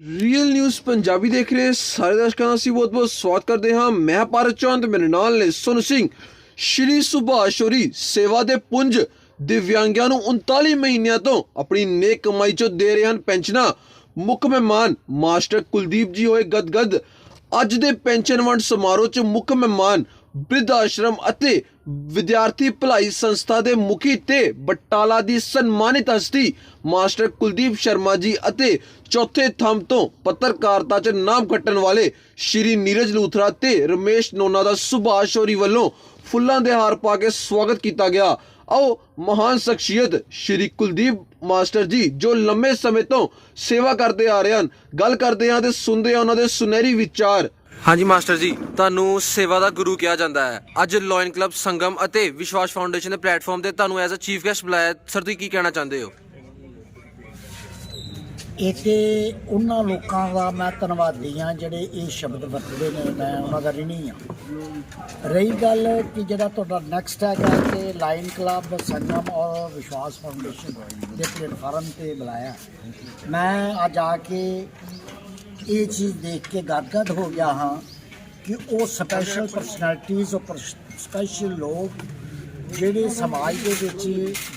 Real news Punjabi ਦੇਖ ਰਹੇ ਸਾਰੇ ਦਰਸ਼ਕਾਂ ਦਾ ਅਸੀਂ ਬਹੁਤ-ਬਹੁਤ ਸਵਾਗਤ ਕਰਦੇ ਹਾਂ ਮੈਂ ਭਾਰਤ ਚੌਂਦ ਮੇਰੇ ਨਾਲ ਨੇ ਸੁਨ ਸਿੰਘ ਸ਼੍ਰੀ ਸੁਭਾਸ਼ੋਰੀ ਸੇਵਾ ਦੇ ਪੁੰਜ ਦਿਵਿਆਂਗਾਂ ਨੂੰ 39 ਮਹੀਨਿਆਂ ਤੋਂ ਆਪਣੀ ਨੇਕ ਕਮਾਈ ਚੋਂ ਦੇ ਰਹੇ ਹਨ ਪੈਨਸ਼ਨਾਂ ਮੁੱਖ ਮਹਿਮਾਨ ਮਾਸਟਰ ਕੁਲਦੀਪ ਜੀ ਹੋਏ ਗਦਗਦ ਅੱਜ ਦੇ ਪੈਨਸ਼ਨ ਵੰਡ ਸਮਾਰੋਹ 'ਚ ਮੁੱਖ ਮਹਿਮਾਨ ਬਿਰਧ ਆਸ਼ਰਮ ਅਤੇ ਵਿਦਿਆਰਥੀ ਭਲਾਈ ਸੰਸਥਾ ਦੇ ਮੁਖੀ ਤੇ ਬਟਾਲਾ ਦੀ ਸਨਮਾਨਿਤ ਹਸਤੀ ਮਾਸਟਰ ਕੁਲਦੀਪ ਸ਼ਰਮਾ ਜੀ ਅਤੇ ਚੌਥੇ ਥੰਮ ਤੋਂ ਪੱਤਰਕਾਰਤਾ 'ਚ ਨਾਮ ਖੱਟਣ ਵਾਲੇ ਸ਼੍ਰੀ ਨੀਰਜ ਲੂਥਰਾ ਤੇ ਰਮੇਸ਼ ਨੋਨਾ ਦਾ ਸੁਭਾਸ਼ ਸ਼ੋਰੀ ਵੱਲੋਂ ਫੁੱਲਾਂ ਦੇ ਹਾਰ ਪਾ ਕੇ ਸਵਾਗਤ ਕੀਤਾ ਗਿਆ। ਆਓ, ਮਹਾਨ ਸ਼ਖਸੀਅਤ ਸ਼੍ਰੀ ਕੁਲਦੀਪ ਮਾਸਟਰ ਜੀ, ਜੋ ਲੰਮੇ ਸਮੇਂ ਤੋਂ ਸੇਵਾ ਕਰਦੇ ਆ ਰਹੇ ਹਨ। ਗੱਲ ਕਰਦੇ ਹਾਂ ਤੇ ਸੁਣਦੇ ਹਾਂ ਉਹਨਾਂ ਦੇ ਸੁਨਹਿਰੀ ਵਿਚਾਰ। ਹਾਂਜੀ, ਮਾਸਟਰ ਜੀ। ਤੁਹਾਨੂੰ ਸੇਵਾ ਦਾ ਗੁਰੂ ਕਿਹਾ ਜਾਂਦਾ ਹੈ। ਅੱਜ ਲਾਇਨ ਕਲੱਬ ਸੰਗਮ ਅਤੇ ਵਿਸ਼ਵਾਸ ਫਾਊਂਡੇਸ਼ਨ ਦੇ ਪਲੇਟਫਾਰਮ ਤੇ ਤੁਹਾਨੂੰ ਐਜ਼ ਅ ਚੀਫ ਗੈਸਟ ਬੁਲਾਇਆ ਸਰ ਤੁਸੀਂ ਕੀ ਕਹਿਣਾ ਚਾਹੁੰਦੇ ਹੋ? ਇਹ ਤੇ ਉਹਨਾਂ ਲੋਕਾਂ ਦਾ ਮੈਂ ਧੰਨਵਾਦੀ ਹਾਂ, ਜਿਹੜੇ ਇਹ ਸ਼ਬਦ ਵਰਤਦੇ ਨੇ। ਮੈਂ ਉਹਨਾਂ ਦਾ ਰਿਣੀ ਆ ਰਹੀ ਗੱਲ ਕਿ ਜਿਹੜਾ ਤੁਹਾਡਾ ਨੈਕਸਟ ਹੈਗਾ ਕਿ ਲਾਈਨ ਕਲੱਬ ਸੰਗਮ ਔਰ ਵਿਸ਼ਵਾਸ ਫਾਊਂਡੇਸ਼ਨ ਦੇ ਪਲੇਟਫਾਰਮ ਤੇ ਬੁਲਾਇਆ। ਮੈਂ ਅੱਜ ਆ ਕੇ ਇਹ ਚੀਜ਼ ਦੇਖ ਕੇ ਗਦਗਦ ਹੋ ਗਿਆ ਹਾਂ ਕਿ ਉਹ ਸਪੈਸ਼ਲ ਪਰਸਨੈਲਿਟੀਜ਼ ਉਹ ਸਪੈਸ਼ਲ ਲੋਕ ਜਿਹੜੇ ਸਮਾਜ ਦੇ ਵਿੱਚ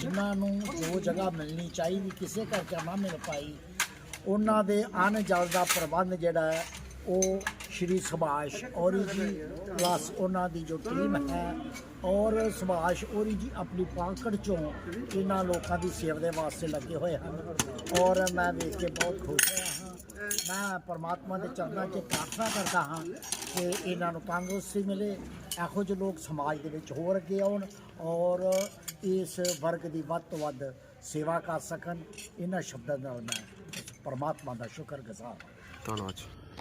ਜਿਨ੍ਹਾਂ ਨੂੰ ਜੋ ਜਗ੍ਹਾ ਮਿਲਣੀ ਚਾਹੀਦੀ, ਕਿਸੇ ਕਰਕੇ ਨਾ ਮਿਲ ਪਾਈ, ਉਹਨਾਂ ਦੇ ਅਨ ਜਲ ਦਾ ਪ੍ਰਬੰਧ ਜਿਹੜਾ ਹੈ, ਉਹ ਸ਼੍ਰੀ ਸੁਭਾਸ਼ ਔਰੀ ਜੀ ਪਲੱਸ ਉਹਨਾਂ ਦੀ ਜੋ ਟੀਮ ਹੈ ਔਰ ਸੁਭਾਸ਼ ਔਰੀ ਜੀ ਆਪਣੀ ਪਾਕੜ ਚੋਂ ਇਹਨਾਂ ਲੋਕਾਂ ਦੀ ਸੇਵਾ ਦੇ ਵਾਸਤੇ ਲੱਗੇ ਹੋਏ ਹਨ ਔਰ ਮੈਂ ਵੇਖ ਕੇ ਬਹੁਤ ਖੁਸ਼ ਹੋਇਆ ਹਾਂ। ਮੈਂ ਪਰਮਾਤਮਾ ਦੇ ਚਰਨਾਂ 'ਚ ਪ੍ਰਾਰਥਨਾ ਕਰਦਾ ਹਾਂ ਕਿ ਇਹਨਾਂ ਨੂੰ ਤੰਦਰੁਸਤੀ ਮਿਲੇ ਇਹੋ ਜਿਹੇ ਲੋਕ ਸਮਾਜ ਦੇ ਵਿੱਚ ਹੋਰ ਅੱਗੇ ਆਉਣ ਔਰ ਇਸ ਵਰਗ ਦੀ ਵੱਧ ਤੋਂ ਵੱਧ ਸੇਵਾ ਕਰ ਸਕਣ। ਇਹਨਾਂ ਸ਼ਬਦਾਂ ਨਾਲ ਮੈਂ ਪਰਮਾਤਮਾ ਦਾ ਸ਼ੁਕਰਗੁਜ਼ਾਰ ਹਾਂ। ਧੰਨਵਾਦ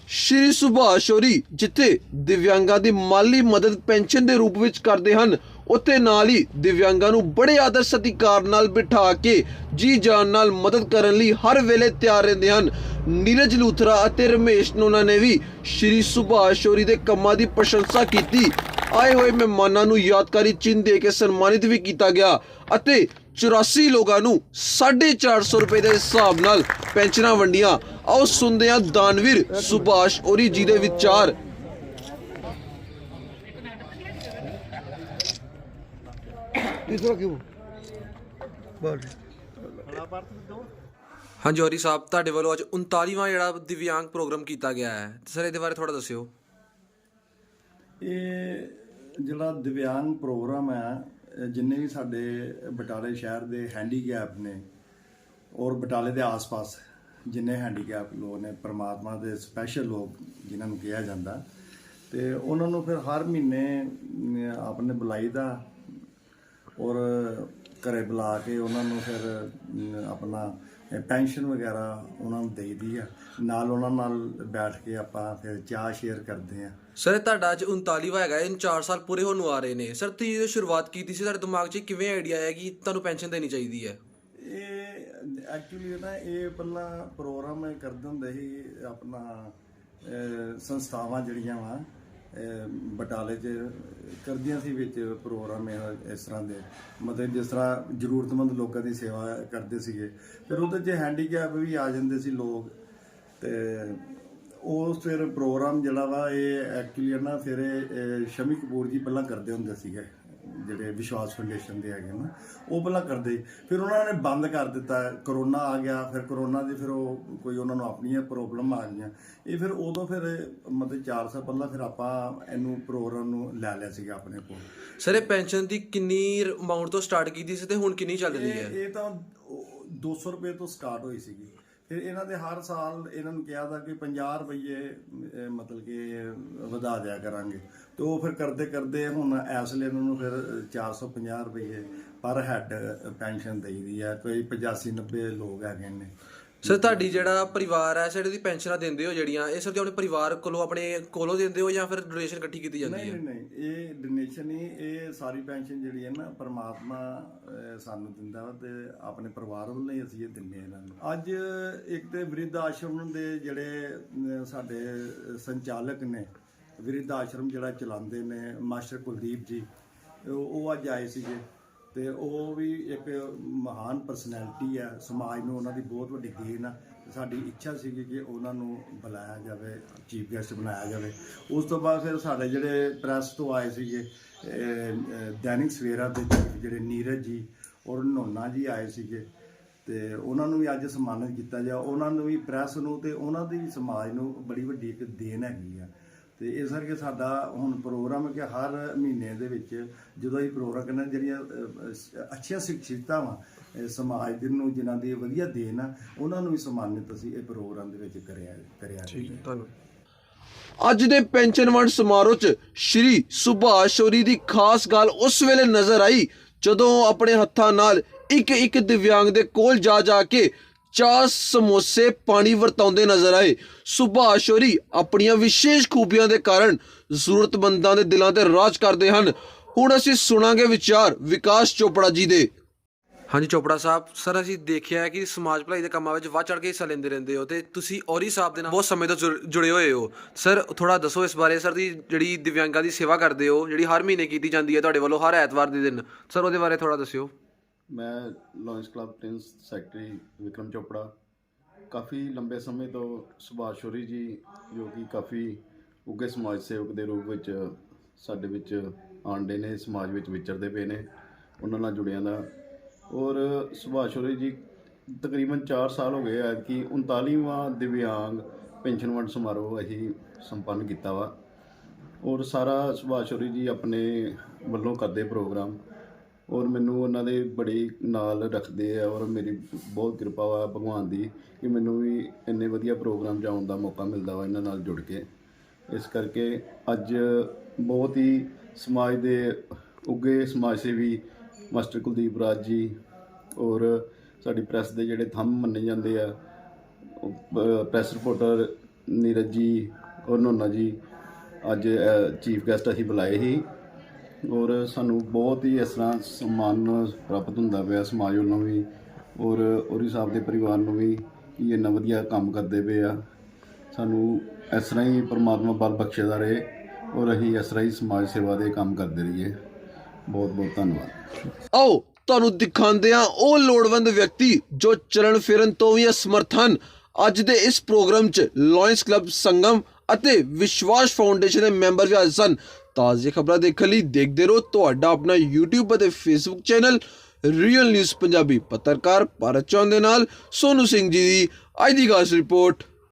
ਸ਼੍ਰੀ ਸੁਭਾਸ਼ ਸ਼ੋਰੀ ਜਿੱਥੇ ਦਿਵਿਆਂਗਾਂ ਦੀ ਮਾਲੀ ਮਦਦ ਪੈਨਸ਼ਨ ਦੇ ਰੂਪ ਵਿੱਚ ਕਰਦੇ ਹਨ ਉੱਥੇ ਨਾਲ ਹੀ ਦਿਵਿਆਂਗਾਂ ਨੂੰ ਬੜੇ ਆਦਰ ਸਤਿਕਾਰ ਨਾਲ ਬਿਠਾ ਕੇ ਜੀ ਜਾਨ ਨਾਲ ਮਦਦ ਕਰਨ ਲਈ ਹਰ ਵੇਲੇ ਤਿਆਰ ਰਹਿੰਦੇ ਹਨ। ਨੀਰਜ ਲੂਥਰਾ ਅਤੇ ਰਮੇਸ਼ ਨੋਨਾ ਨੇ ਵੀ ਸ਼੍ਰੀ ਸੁਭਾਸ਼ ਸ਼ੋਰੀ ਦੇ ਕੰਮਾਂ ਦੀ ਪ੍ਰਸ਼ੰਸਾ ਕੀਤੀ। ਆਏ ਹੋਏ ਮਹਿਮਾਨਾਂ ਨੂੰ ਯਾਦਗਾਰੀ ਚਿੰਨ੍ਹ ਦੇ ਕੇ ਸਨਮਾਨਿਤ ਵੀ ਕੀਤਾ ਗਿਆ ਅਤੇ 84 ਲੋਕਾਂ ਨੂੰ 450 ਰੁਪਏ ਦੇ ਹਿਸਾਬ ਨਾਲ ਪੈਨਸ਼ਨਾਂ ਵੰਡੀਆਂ। ਆਓ ਸੁਣਦੇ ਹਾਂ ਦਾਨਵੀਰ ਸੁਭਾਸ਼ ਔਰੀ ਜੀ ਦੇ ਵਿਚਾਰ। तीसरा क्यों बस ਹਾਂਜੀ ਔਰੀ ਸਾਹਿਬ ਤੁਹਾਡੇ ਵੱਲੋਂ ਅੱਜ 39ਵਾਂ ਜਿਹੜਾ ਦਿਵਿਆਂਗ ਪ੍ਰੋਗਰਾਮ ਕੀਤਾ ਗਿਆ ਹੈ ਸਰ ਇਹਦੇ ਬਾਰੇ ਥੋੜਾ ਦੱਸਿਓ ਇਹ ਜਿਹੜਾ ਦਿਵਿਆਂਗ ਪ੍ਰੋਗਰਾਮ ਹੈ ਇਹ ਜਿੰਨੇ ਵੀ ਸਾਡੇ ਬਟਾਲੇ ਸ਼ਹਿਰ ਦੇ ਹੈਂਡੀਕੈਪ ਨੇ ਔਰ ਬਟਾਲੇ ਦੇ ਆਸ-ਪਾਸ ਜਿੰਨੇ ਹੈਂਡੀਕੈਪ ਲੋਕ ਨੇ ਪ੍ਰਮਾਤਮਾ ਦੇ ਸਪੈਸ਼ਲ ਲੋਕ ਜਿਨ੍ਹਾਂ ਨੂੰ ਕਿਹਾ ਜਾਂਦਾ ਤੇ ਉਹਨਾਂ ਨੂੰ ਫਿਰ ਹਰ ਮਹੀਨੇ ਅਮ, ਆਪਣੇ ਬੁਲਾਈ ਦਾ ਔਰ ਘਰੇ ਬੁਲਾ ਕੇ ਉਹਨਾਂ ਨੂੰ ਫਿਰ ਆਪਣਾ ਪੈਨਸ਼ਨ ਵਗੈਰਾ ਉਹਨਾਂ ਨੂੰ ਦੇਈਦੀ ਆ। ਨਾਲ ਉਹਨਾਂ ਨਾਲ ਬੈਠ ਕੇ ਆਪਾਂ ਫਿਰ ਚਾਹ ਸ਼ੇਅਰ ਕਰਦੇ ਆ। ਸਰ ਤੁਹਾਡਾ ਅੱਜ 39ਵਾਂ ਹੈਗਾ ਇਹ 4 ਸਾਲ ਪੂਰੇ ਹੋਣ ਨੂੰ ਆ ਰਹੇ ਨੇ। ਸਰ ਤੁਸੀਂ ਜਦੋਂ ਸ਼ੁਰੂਆਤ ਕੀਤੀ ਸੀ ਤੁਹਾਡੇ ਦਿਮਾਗ 'ਚ ਕਿਵੇਂ ਆਈਡੀਆ ਆਇਆ ਕਿ ਤੁਹਾਨੂੰ ਪੈਨਸ਼ਨ ਦੇਣੀ ਚਾਹੀਦੀ ਹੈ? ਇਹ ਐਕਚੁਅਲੀ ਨਾ ਇਹ ਪਹਿਲਾਂ ਪ੍ਰੋਗਰਾਮ ਕਰਦੇ ਹੁੰਦੇ ਸੀ ਆਪਣਾ ਸੰਸਥਾਵਾਂ ਜਿਹੜੀਆਂ ਵਾ ਬਟਾਲੇ 'ਚ ਕਰਦੀਆਂ ਸੀ ਵਿੱਚ ਪ੍ਰੋਗਰਾਮ ਇਸ ਤਰ੍ਹਾਂ ਦੇ। ਮਤਲਬ ਜਿਸ ਤਰ੍ਹਾਂ ਜ਼ਰੂਰਤਮੰਦ ਲੋਕਾਂ ਦੀ ਸੇਵਾ ਕਰਦੇ ਸੀਗੇ। ਫਿਰ ਉਹਦੇ 'ਚ ਹੈਂਡੀਕੈਪ ਵੀ ਆ ਜਾਂਦੇ ਸੀ ਲੋਕ। ਤੇ ਉਸ ਫਿਰ ਪ੍ਰੋਗਰਾਮ ਜਿਹੜਾ ਵਾ, ਇਹ ਐਕਚੁਅਲੀ ਨਾ, ਫਿਰ ਸ਼ਮੀ ਕਪੂਰ ਜੀ ਪਹਿਲਾਂ ਕਰਦੇ ਹੁੰਦੇ ਸੀਗੇ। ਜਿਹੜੇ ਵਿਸ਼ਵਾਸ ਫਾਊਂਡੇਸ਼ਨ ਦੇ ਹੈਗੇ ਨਾ ਉਹ ਪਹਿਲਾਂ ਕਰਦੇ। ਫਿਰ ਉਹਨਾਂ ਨੇ ਬੰਦ ਕਰ ਦਿੱਤਾ। ਕਰੋਨਾ ਆ ਗਿਆ ਫਿਰ ਕਰੋਨਾ ਦੀ ਫਿਰ ਉਹ ਕੋਈ ਉਹਨਾਂ ਨੂੰ ਆਪਣੀਆਂ ਪ੍ਰੋਬਲਮ ਆ ਗਈਆਂ। ਇਹ ਫਿਰ ਉਦੋਂ ਫਿਰ ਮਤਲਬ 4 ਸਾਲ ਪਹਿਲਾਂ ਫਿਰ ਆਪਾਂ ਇਹਨੂੰ ਪ੍ਰੋਗਰਾਮ ਨੂੰ ਲੈ ਲਿਆ ਸੀਗਾ ਆਪਣੇ ਕੋਲ। ਸਰ ਇਹ ਪੈਨਸ਼ਨ ਦੀ ਕਿੰਨੀ ਅਮਾਉਂਟ ਤੋਂ ਸਟਾਰਟ ਕੀਤੀ ਸੀ ਤੇ ਹੁਣ ਕਿੰਨੀ ਚੱਲ ਰਹੀ ਹੈ? ਇਹ ਤਾਂ ਉਹ 200 ਰੁਪਏ ਤੋਂ ਸਟਾਰਟ ਹੋਈ ਸੀਗੀ। ਫਿਰ ਇਹਨਾਂ ਦੇ ਹਰ ਸਾਲ ਇਹਨਾਂ ਨੂੰ ਕਿਹਾ ਦਾ ਕਿ 50 ਰੁਪਏ ਮਤਲਬ ਕਿ ਵਧਾ ਦਿਆ ਕਰਾਂਗੇ। ਤੇ ਉਹ ਫਿਰ ਕਰਦੇ ਕਰਦੇ ਹੁਣ ਇਸ ਲਈ ਇਹਨਾਂ ਨੂੰ ਫਿਰ 450 ਰੁਪਏ ਪਰ ਹੈੱਡ ਪੈਨਸ਼ਨ ਦੇਈ ਦੀ ਹੈ ਕੋਈ 85 90 ਲੋਕ ਹੈਗੇ ਨੇ। ਸਰ ਤੁਹਾਡੀ ਜਿਹੜਾ ਪਰਿਵਾਰ ਹੈ ਸਰ ਇਹਦੀ ਪੈਨਸ਼ਨਾਂ ਦਿੰਦੇ ਹੋ ਜਿਹੜੀਆਂ? ਇਹ ਸਰ ਤੁਸੀਂ ਆਪਣੇ ਪਰਿਵਾਰ ਕੋਲੋਂ ਆਪਣੇ ਕੋਲੋਂ ਦਿੰਦੇ ਹੋ ਜਾਂ ਫਿਰ ਡੋਨੇਸ਼ਨ ਇਕੱਠੀ ਕੀਤੀ ਜਾਂਦੀ ਨਹੀਂ ਹੈ ਨਹੀਂ। ਇਹ ਡੋਨੇਸ਼ਨ ਹੀ ਇਹ ਸਾਰੀ ਪੈਨਸ਼ਨ ਜਿਹੜੀ ਹੈ ਨਾ ਪਰਮਾਤਮਾ ਅਹ, ਸਾਨੂੰ ਦਿੰਦਾ ਵਾ ਤੇ ਆਪਣੇ ਪਰਿਵਾਰ ਵੱਲੋਂ ਹੀ ਅਸੀਂ ਇਹ ਦਿੰਦੇ ਹਾਂ ਇਹਨਾਂ ਨੂੰ। ਅੱਜ ਇੱਕ ਤੇ ਵਿਰਿੱਧ ਆਸ਼ਰਮ ਦੇ ਜਿਹੜੇ ਅਹ, ਸਾਡੇ ਸੰਚਾਲਕ ਨੇ ਵਿਰਿੱਧ ਆਸ਼ਰਮ ਜਿਹੜਾ ਚਲਾਉਂਦੇ ਨੇ ਮਾਸਟਰ ਕੁਲਦੀਪ ਜੀ ਉਹ ਉਹ ਅੱਜ ਆਏ ਸੀਗੇ। ਤੇ ਉਹ ਵੀ ਇੱਕ ਮਹਾਨ ਪਰਸਨੈਲਿਟੀ ਆ, ਸਮਾਜ ਨੂੰ ਉਹਨਾਂ ਦੀ ਬਹੁਤ ਵੱਡੀ ਦੇਣ ਆ। ਸਾਡੀ ਇੱਛਾ ਸੀਗੀ ਕਿ ਉਹਨਾਂ ਨੂੰ ਬੁਲਾਇਆ ਜਾਵੇ ਚੀਫ ਗੈਸਟ ਬਣਾਇਆ ਜਾਵੇ। ਉਸ ਤੋਂ ਬਾਅਦ ਫਿਰ ਸਾਡੇ ਜਿਹੜੇ ਪ੍ਰੈਸ ਤੋਂ ਆਏ ਸੀਗੇ ਦੈਨਿਕ ਸਵੇਰਾ ਦੇ ਜਿਹੜੇ ਨੀਰਜ ਜੀ ਔਰ ਨੋਨਾ ਜੀ ਆਏ ਸੀਗੇ। ਤੇ ਉਹਨਾਂ ਨੂੰ ਵੀ ਅੱਜ ਸਨਮਾਨਿਤ ਕੀਤਾ ਜਾ ਉਹਨਾਂ ਨੂੰ ਵੀ ਪ੍ਰੈਸ ਨੂੰ ਤੇ ਉਹਨਾਂ ਦੀ ਵੀ ਸਮਾਜ ਨੂੰ ਬੜੀ ਵੱਡੀ ਇੱਕ ਦੇਣ ਹੈਗੀ ਆ। ਤੇ ਇਸ ਕਰਕੇ ਸਾਡਾ ਹੁਣ ਪ੍ਰੋਗਰਾਮ ਹੈ ਕਿ ਹਰ ਮਹੀਨੇ ਦੇ ਵਿੱਚ ਜਦੋਂ ਅਸੀਂ ਪ੍ਰੋਗਰਾਮ ਕਰਨਾ ਜਿਹੜੀਆਂ ਅੱਛੀਆਂ ਸਿੱਖਿਤਾਵਾਂ ਵਾਂ ਸਮਾਜ ਦੇ ਨੂੰ ਜਿਨ੍ਹਾਂ ਦੀ ਵਧੀਆ ਦੇਣ ਆ ਉਹਨਾਂ ਨੂੰ ਵੀ ਸਨਮਾਨਿਤ ਅਸੀਂ ਇਹ ਪ੍ਰੋਗਰਾਮ ਦੇ ਵਿੱਚ ਕਰਿਆ ਕਰਿਆ ਠੀਕ ਧੰਨਵਾਦ। ਅੱਜ ਦੇ ਪੈਨਸ਼ਨ ਵੰਡ ਸਮਾਰੋਹ 'ਚ ਸ਼੍ਰੀ ਸੁਭਾਸ਼ ਸ਼ੋਰੀ ਦੀ ਖਾਸ ਗੱਲ ਉਸ ਵੇਲੇ ਨਜ਼ਰ ਆਈ ਜਦੋਂ ਆਪਣੇ ਹੱਥਾਂ ਨਾਲ ਇੱਕ ਇੱਕ ਦਿਵਿਆਂਗ ਦੇ ਕੋਲ ਜਾ ਜਾ ਕੇ ਚਾਹ, ਸਮੋਸੇ, ਪਾਣੀ ਵਰਤਾਉਂਦੇ ਨਜ਼ਰ ਆਏ। ਸੁਭਾਸ਼ ਹੋਰੀ ਆਪਣੀਆਂ ਵਿਸ਼ੇਸ਼ ਖੂਬੀਆਂ ਦੇ ਕਾਰਨ ਜ਼ਰੂਰਤਮੰਦਾਂ ਦੇ ਦਿਲਾਂ ਤੇ ਰਾਜ ਕਰਦੇ ਹਨ। ਹੁਣ ਅਸੀਂ ਸੁਣਾਂਗੇ ਵਿਚਾਰ ਵਿਕਾਸ ਚੋਪੜਾ ਜੀ ਦੇ। ਹਾਂਜੀ ਚੋਪੜਾ ਸਾਹਿਬ, ਸਰ ਅਸੀਂ ਦੇਖਿਆ ਹੈ ਕਿ ਸਮਾਜ ਭਲਾਈ ਦੇ ਕੰਮਾਂ ਵਿੱਚ ਵੱਧ ਚੜ ਕੇ ਹਿੱਸਾ ਲੈਂਦੇ ਰਹਿੰਦੇ ਹੋ ਤੇ ਤੁਸੀਂ ਔਰੀ ਸਾਹਿਬ ਦੇ ਨਾਲ ਬਹੁਤ ਸਮੇਂ ਤੋਂ ਜੁੜ- ਜੁੜੇ ਹੋਏ ਹੋ। ਸਰ ਥੋੜਾ ਦੱਸੋ ਇਸ ਬਾਰੇ, ਸਰ ਦੀ ਜਿਹੜੀ ਦਿਵਿਆਂਗਾਂ ਦੀ ਸੇਵਾ ਕਰਦੇ ਹੋ, ਜਿਹੜੀ ਹਰ ਮਹੀਨੇ ਕੀਤੀ ਜਾਂਦੀ ਹੈ, ਤੁਹਾਡੇ ਵੱਲੋਂ ਹਰ ਐਤਵਾਰ ਦੇ ਦਿਨ। ਸਰ, ਉਹਦੇ ਬਾਰੇ ਥੋੜਾ ਦੱਸਿਓ। ਮੈਂ Lions Club Prince secretary Vikram Chopra. ਕਾਫੀ ਲੰਬੇ ਸਮੇਂ ਤੋਂ ਸੁਭਾਸ਼ ਸ਼ੋਰੀ ਜੀ, ਜੋ ਕਿ ਕਾਫੀ ਉੱਘੇ ਸਮਾਜ ਸੇਵਕ ਦੇ ਰੂਪ ਵਿੱਚ ਸਾਡੇ ਵਿੱਚ ਆਂਡੇ ਨੇ, ਸਮਾਜ ਵਿੱਚ ਵਿਚਰਦੇ ਪਏ ਨੇ, ਉਹਨਾਂ ਨਾਲ ਜੁੜਿਆਂ ਦਾ। ਔਰ ਸੁਭਾਸ਼ ਸ਼ੋਰੀ ਜੀ, ਤਕਰੀਬਨ 4 ਸਾਲ ਹੋ ਗਏ ਆ ਕਿ 39ਵਾਂ ਦਿਵਿਆਂਗ ਪੈਨਸ਼ਨ ਵੰਡ ਸਮਾਰੋਹ ਅਸੀਂ ਸੰਪੰਨ ਕੀਤਾ ਵਾ। ਔਰ ਸਾਰਾ ਸੁਭਾਸ਼ ਸ਼ੋਰੀ ਜੀ ਆਪਣੇ ਵੱਲੋਂ ਕਰਦੇ ਪ੍ਰੋਗਰਾਮ। ਔਰ ਮੈਨੂੰ ਉਹਨਾਂ ਦੇ ਬੜੇ ਨਾਲ ਰੱਖਦੇ ਆ ਔਰ ਮੇਰੀ ਬਹੁਤ ਕਿਰਪਾ ਵਾ ਭਗਵਾਨ ਦੀ ਕਿ ਮੈਨੂੰ ਵੀ ਇੰਨੇ ਵਧੀਆ ਪ੍ਰੋਗਰਾਮ 'ਚ ਦਾ ਮੌਕਾ ਮਿਲਦਾ ਵਾ ਇਹਨਾਂ ਨਾਲ ਜੁੜ ਕੇ। ਇਸ ਕਰਕੇ ਅੱਜ ਬਹੁਤ ਹੀ ਸਮਾਜ ਦੇ ਉੱਘੇ ਸਮਾਜ ਸੇਵੀ ਮਾਸਟਰ ਕੁਲਦੀਪ ਰਾਜ ਜੀ ਔਰ ਸਾਡੀ ਪ੍ਰੈਸ ਦੇ ਜਿਹੜੇ ਥੰਮ ਮੰਨੇ ਜਾਂਦੇ ਆ ਪ੍ਰੈਸ ਰਿਪੋਰਟਰ ਨੀਰਜ ਜੀ ਔਰ ਨੋਨਾ ਜੀ, ਅੱਜ ਚੀਫ ਗੈਸਟ ਅਸੀਂ ਬੁਲਾਏ ਸੀ। ਔਰ ਸਾਨੂੰ ਬਹੁਤ ਹੀ ਇਸ ਤਰ੍ਹਾਂ ਸਨਮਾਨ ਪ੍ਰਾਪਤ ਹੁੰਦਾ ਪਿਆ ਸਮਾਜ ਵੱਲੋਂ ਵੀ, ਔਰ ਔਰੀ ਸਾਹਿਬ ਦੇ ਪਰਿਵਾਰ ਨੂੰ ਵੀ ਕਿ ਇੰਨਾ ਵਧੀਆ ਕੰਮ ਕਰਦੇ ਪਏ ਆ। ਸਾਨੂੰ ਇਸ ਤਰ੍ਹਾਂ ਹੀ ਪਰਮਾਤਮਾ ਬਲ ਬਖਸ਼ਦਾ ਰਹੇ ਔਰ ਅਸੀਂ ਇਸ ਤਰ੍ਹਾਂ ਹੀ ਸਮਾਜ ਸੇਵਾ ਦੇ ਕੰਮ ਕਰਦੇ ਰਹੀਏ। ਬਹੁਤ ਬਹੁਤ ਧੰਨਵਾਦ। ਆਓ, ਤੁਹਾਨੂੰ ਦਿਖਾਉਂਦੇ ਹਾਂ ਉਹ ਲੋੜਵੰਦ ਵਿਅਕਤੀ ਜੋ ਚਲਣ ਫਿਰਨ ਤੋਂ ਵੀ ਅਸਮਰਥ ਹਨ। ਅੱਜ ਦੇ ਇਸ ਪ੍ਰੋਗਰਾਮ 'ਚ ਲਾਇਨਸ ਕਲੱਬ ਸੰਗਮ ਅਤੇ ਵਿਸ਼ਵਾਸ ਫਾਊਂਡੇਸ਼ਨ ਦੇ ਮੈਂਬਰ ਵੀ ਹਾਜ਼ਰ ਸਨ। ਤਾਜ਼ੀਆਂ ਖਬਰਾਂ ਦੇਖਣ ਲਈ ਦੇਖਦੇ ਰਹੋ ਤੁਹਾਡਾ ਆਪਣਾ YouTube ਅਤੇ Facebook channel real news Punjabi ਪੱਤਰਕਾਰ ਭਾਰਤ ਚੌਂ ਦੇ ਨਾਲ ਸੋਨੂ ਸਿੰਘ ਜੀ ਦੀ ਅੱਜ ਦੀ ਖਾਸ ਰਿਪੋਰਟ।